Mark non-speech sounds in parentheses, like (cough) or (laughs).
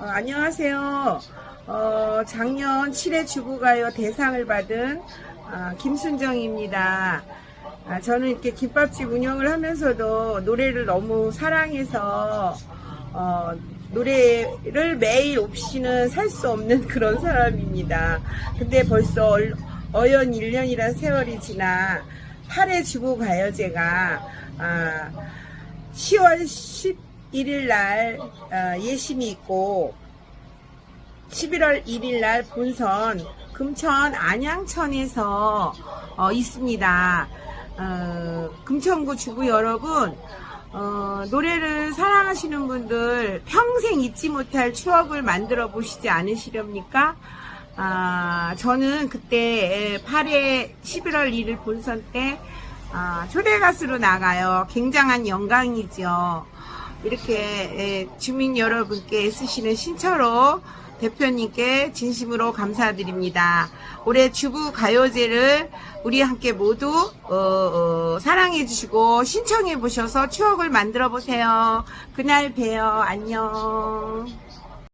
어, 안녕하세요. 어, 작년 7회 주부가요 대상을 받은 아, 김순정입니다. 아, 저는 이렇게 김밥집 운영을 하면서도 노래를 너무 사랑해서 어, 노래를 매일 없이는 살 수 없는 (laughs) 그런 사람입니다. 근데 벌써 얼- 어연 1년이란 세월이 지나 8회 주부가요 제가 아, 10월 11일 날 어, 예심이 있고 11월 1일 날 본선 금천 안양천에서 어, 있습니다. 어, 금천구 주부 여러분 어, 노래를 사랑하시는 분들 평생 잊지 못할 추억을 만들어 보시지 않으시렵니까? 아, 저는 그때 8회 11월 1일 본선 때 아, 초대 가수로 나가요. 굉장한 영광이죠. 이렇게 예, 주민 여러분께 쓰시는 신처로 대표님께 진심으로 감사드립니다. 올해 주부 가요제를 우리 함께 모두 어, 어, 사랑해 주시고 신청해 보셔서 추억을 만들어 보세요. 그날 봬요. 안녕.